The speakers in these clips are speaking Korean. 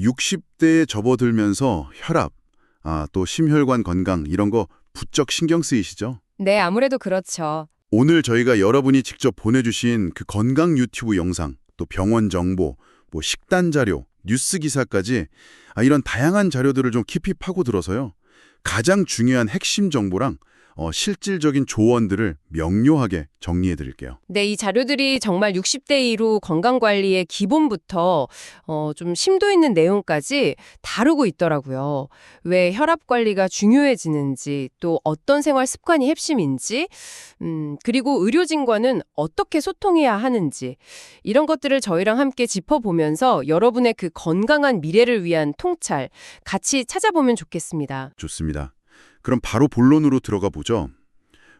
60대에 접어들면서 혈압, 아, 또 심혈관 건강 이런 거 부쩍 신경 쓰이시죠? 네, 아무래도 그렇죠. 오늘 저희가 여러분이 직접 보내주신 그 건강 유튜브 영상, 또 병원 정보, 뭐 식단 자료, 뉴스 기사까지 아, 이런 다양한 자료들을 좀 깊이 파고들어서요. 가장 중요한 핵심 정보랑 어, 실질적인 조언들을 명료하게 정리해 드릴게요. 네, 이 자료들이 정말 60대 이후 건강관리의 기본부터 어, 좀 심도 있는 내용까지 다루고 있더라고요. 왜 혈압 관리가 중요해지는지, 또 어떤 생활 습관이 핵심인지, 음, 그리고 의료진과는 어떻게 소통해야 하는지, 이런 것들을 저희랑 함께 짚어보면서 여러분의 그 건강한 미래를 위한 통찰 같이 찾아보면 좋겠습니다. 좋습니다. 그럼 바로 본론으로 들어가 보죠.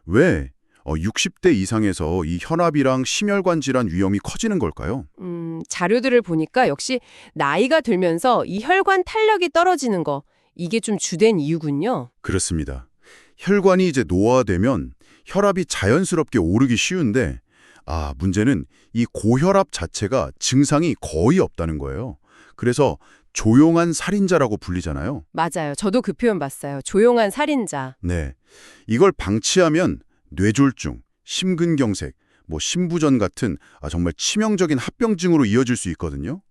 왜 어, 60대 이상에서 이 혈압이랑 심혈관 질환 위험이 커지는 걸까요? 음, 자료들을 보니까 역시 나이가 들면서 이 혈관 탄력이 떨어지는 거 이게 좀 주된 이유군요. 그렇습니다. 혈관이 이제 노화되면 혈압이 자연스럽게 오르기 쉬운데 아, 문제는 이 고혈압 자체가 증상이 거의 없다는 거예요. 그래서 조용한 살인자라고 불리잖아요. 맞아요. 저도 그 표현 봤어요. 조용한 살인자. 네. 이걸 방치하면 뇌졸중, 심근경색, 뭐 심부전 같은 아, 정말 치명적인 합병증으로 이어질 수 있거든요.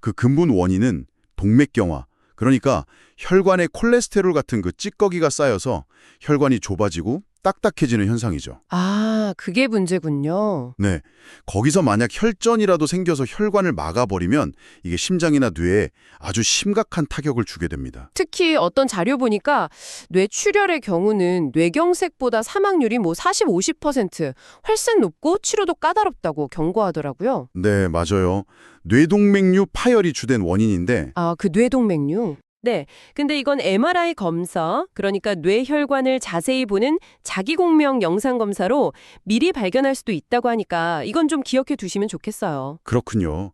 그 근본 원인은 동맥경화, 그러니까 혈관에 콜레스테롤 같은 그 찌꺼기가 쌓여서 혈관이 좁아지고 딱딱해지는 현상이죠. 아, 그게 문제군요. 네. 거기서 만약 혈전이라도 생겨서 혈관을 막아버리면 이게 심장이나 뇌에 아주 심각한 타격을 주게 됩니다. 특히 어떤 자료 보니까 뇌출혈의 경우는 뇌경색보다 사망률이 뭐 40, 50% 훨씬 높고 치료도 까다롭다고 경고하더라고요. 네, 맞아요. 뇌동맥류 파열이 주된 원인인데 아, 그 뇌동맥류. 네. 근데 이건 MRI 검사, 그러니까 뇌혈관을 자세히 보는 자기공명 영상 검사로 미리 발견할 수도 있다고 하니까 이건 좀 기억해 두시면 좋겠어요. 그렇군요.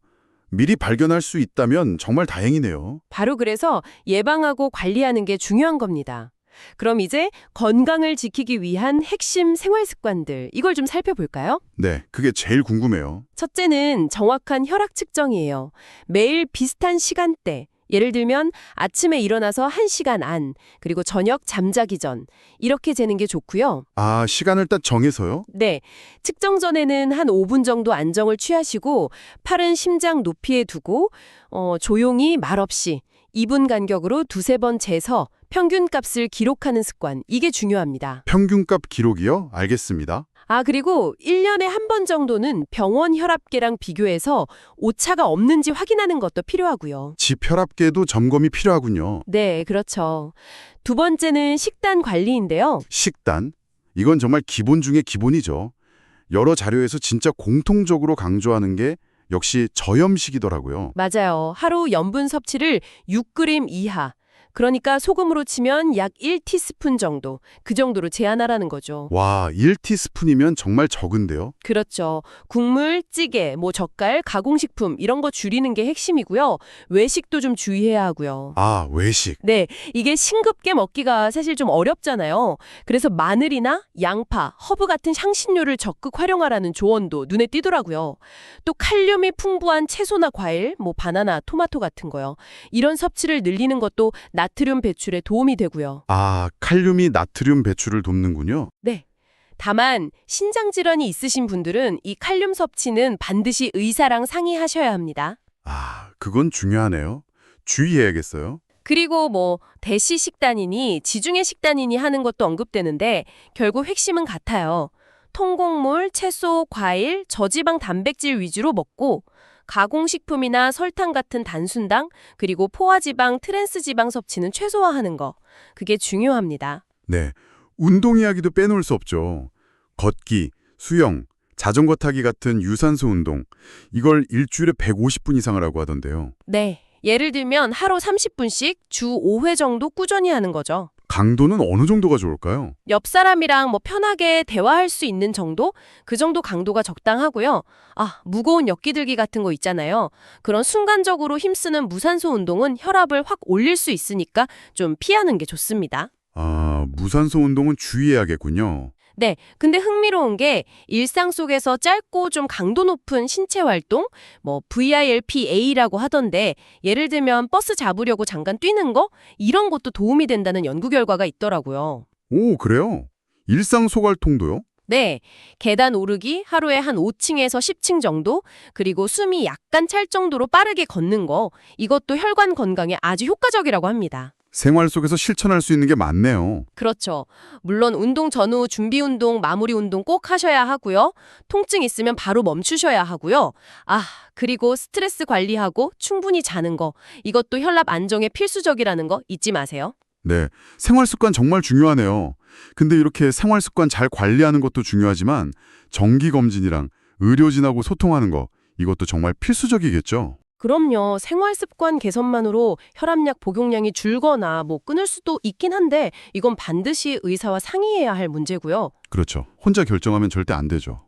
미리 발견할 수 있다면 정말 다행이네요. 바로 그래서 예방하고 관리하는 게 중요한 겁니다. 그럼 이제 건강을 지키기 위한 핵심 생활 습관들, 이걸 좀 살펴볼까요? 네, 그게 제일 궁금해요. 첫째는 정확한 혈압 측정이에요. 매일 비슷한 시간대, 예를 들면 아침에 일어나서 1시간 안, 그리고 저녁 잠자기 전, 이렇게 재는 게 좋고요. 아, 시간을 딱 정해서요? 네, 측정 전에는 한 5분 정도 안정을 취하시고 팔은 심장 높이에 두고 어, 조용히 말없이 2분 간격으로 두세 번 재서 평균 값을 기록하는 습관, 이게 중요합니다. 평균값 기록이요? 알겠습니다. 아, 그리고 1년에 한 번 정도는 병원 혈압계랑 비교해서 오차가 없는지 확인하는 것도 필요하고요. 집 혈압계도 점검이 필요하군요. 네, 그렇죠. 두 번째는 식단 관리인데요. 식단. 이건 정말 기본 중에 기본이죠. 여러 자료에서 진짜 공통적으로 강조하는 게 역시 저염식이더라고요. 맞아요. 하루 염분 섭취를 6g 이하. 그러니까 소금으로 치면 약 1티스푼 정도. 그 정도로 제한하라는 거죠. 와, 1티스푼이면 정말 적은데요? 그렇죠. 국물, 찌개, 뭐 젓갈, 가공식품 이런 거 줄이는 게 핵심이고요. 외식도 좀 주의해야 하고요. 아, 외식. 네, 이게 싱겁게 먹기가 사실 좀 어렵잖아요. 그래서 마늘이나 양파, 허브 같은 향신료를 적극 활용하라는 조언도 눈에 띄더라고요. 또 칼륨이 풍부한 채소나 과일, 뭐 바나나, 토마토 같은 거요. 이런 섭취를 늘리는 것도 나트륨 배출에 도움이 되고요. 아, 칼륨이 나트륨 배출을 돕는군요. 네. 다만 신장 질환이 있으신 분들은 이 칼륨 섭취는 반드시 의사랑 상의하셔야 합니다. 아, 그건 중요하네요. 주의해야겠어요. 그리고 뭐 대시 식단이니 지중해 식단이니 하는 것도 언급되는데 결국 핵심은 같아요. 통곡물, 채소, 과일, 저지방 단백질 위주로 먹고 가공식품이나 설탕 같은 단순당, 그리고 포화지방, 트랜스지방 섭취는 최소화하는 거. 그게 중요합니다. 네. 운동 이야기도 빼놓을 수 없죠. 걷기, 수영, 자전거 타기 같은 유산소 운동. 이걸 일주일에 150분 이상을 하고 하던데요. 네. 예를 들면 하루 30분씩 주 5회 정도 꾸준히 하는 거죠. 강도는 어느 정도가 좋을까요? 옆 사람이랑 뭐 편하게 대화할 수 있는 정도? 그 정도 강도가 적당하고요. 아, 무거운 역기들기 같은 거 있잖아요. 그런 순간적으로 힘쓰는 무산소 운동은 혈압을 확 올릴 수 있으니까 좀 피하는 게 좋습니다. 아, 무산소 운동은 주의해야겠군요. 네, 근데 흥미로운 게 일상 속에서 짧고 좀 강도 높은 신체 활동, 뭐 VILPA라고 하던데 예를 들면 버스 잡으려고 잠깐 뛰는 거 이런 것도 도움이 된다는 연구 결과가 있더라고요. 오, 그래요? 일상 소갈통도요? 네, 계단 오르기 하루에 한 5층에서 10층 정도, 그리고 숨이 약간 찰 정도로 빠르게 걷는 거 이것도 혈관 건강에 아주 효과적이라고 합니다. 생활 속에서 실천할 수 있는 게 많네요. 그렇죠. 물론 운동 전후 준비 운동, 마무리 운동 꼭 하셔야 하고요. 통증 있으면 바로 멈추셔야 하고요. 아, 그리고 스트레스 관리하고 충분히 자는 거. 이것도 혈압 안정에 필수적이라는 거 잊지 마세요. 네, 생활 습관 정말 중요하네요. 근데 이렇게 생활 습관 잘 관리하는 것도 중요하지만 정기 검진이랑 의료진하고 소통하는 거 이것도 정말 필수적이겠죠. 그럼요. 생활 습관 개선만으로 혈압약 복용량이 줄거나 뭐 끊을 수도 있긴 한데 이건 반드시 의사와 상의해야 할 문제고요. 그렇죠. 혼자 결정하면 절대 안 되죠.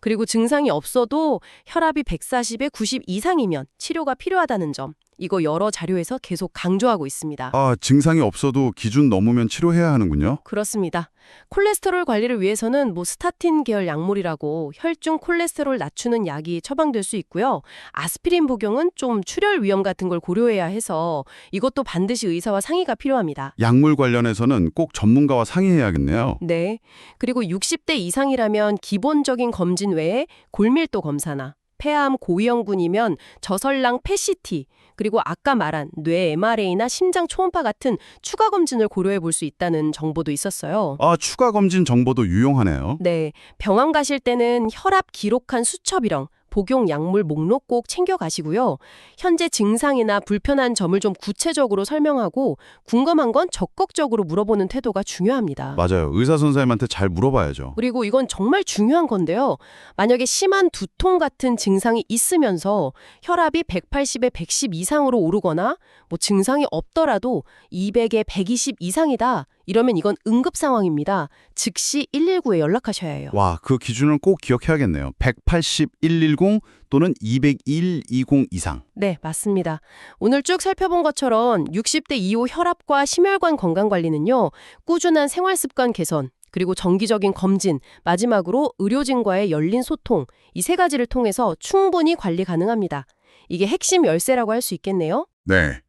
그리고 증상이 없어도 혈압이 140에 90 이상이면 치료가 필요하다는 점. 이거 여러 자료에서 계속 강조하고 있습니다. 아, 증상이 없어도 기준 넘으면 치료해야 하는군요. 그렇습니다. 콜레스테롤 관리를 위해서는 뭐 스타틴 계열 약물이라고 혈중 콜레스테롤 낮추는 약이 처방될 수 있고요. 아스피린 복용은 좀 출혈 위험 같은 걸 고려해야 해서 이것도 반드시 의사와 상의가 필요합니다. 약물 관련해서는 꼭 전문가와 상의해야겠네요. 네. 그리고 60대 이상이라면 기본적인 검진 외에 골밀도 검사나 폐암 고위험군이면 저설랑 PET 그리고 아까 말한 뇌 MRA나 심장 초음파 같은 추가 검진을 고려해 볼 수 있다는 정보도 있었어요. 아, 추가 검진 정보도 유용하네요. 네, 병원 가실 때는 혈압 기록한 수첩이랑 복용 약물 목록 꼭 챙겨 가시고요. 현재 증상이나 불편한 점을 좀 구체적으로 설명하고 궁금한 건 적극적으로 물어보는 태도가 중요합니다. 맞아요. 의사 선생님한테 잘 물어봐야죠. 그리고 이건 정말 중요한 건데요. 만약에 심한 두통 같은 증상이 있으면서 혈압이 180에 110 이상으로 오르거나 뭐 증상이 없더라도 200에 120 이상이다. 이러면 이건 응급 상황입니다. 즉시 119에 연락하셔야 해요. 와, 그 기준을 꼭 기억해야겠네요. 180, 110 또는 201, 20 이상. 네, 맞습니다. 오늘 쭉 살펴본 것처럼 60대 이후 혈압과 심혈관 건강 관리는요. 꾸준한 생활 습관 개선, 그리고 정기적인 검진, 마지막으로 의료진과의 열린 소통, 이 세 가지를 통해서 충분히 관리 가능합니다. 이게 핵심 열쇠라고 할 수 있겠네요. 네.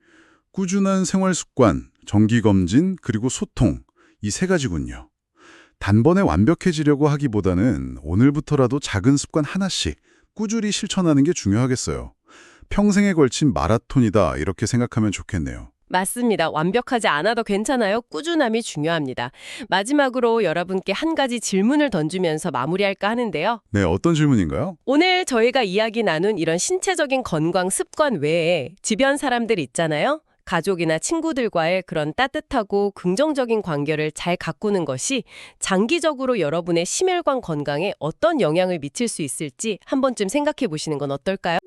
꾸준한 생활 습관, 정기 검진, 그리고 소통. 이 세 가지군요. 단번에 완벽해지려고 하기보다는 오늘부터라도 작은 습관 하나씩 꾸준히 실천하는 게 중요하겠어요. 평생에 걸친 마라톤이다 이렇게 생각하면 좋겠네요. 맞습니다. 완벽하지 않아도 괜찮아요. 꾸준함이 중요합니다. 마지막으로 여러분께 한 가지 질문을 던지면서 마무리할까 하는데요. 네, 어떤 질문인가요? 오늘 저희가 이야기 나눈 이런 신체적인 건강 습관 외에 주변 사람들 있잖아요. 가족이나 친구들과의 그런 따뜻하고 긍정적인 관계를 잘 가꾸는 것이 장기적으로 여러분의 심혈관 건강에 어떤 영향을 미칠 수 있을지 한 번쯤 생각해 보시는 건 어떨까요?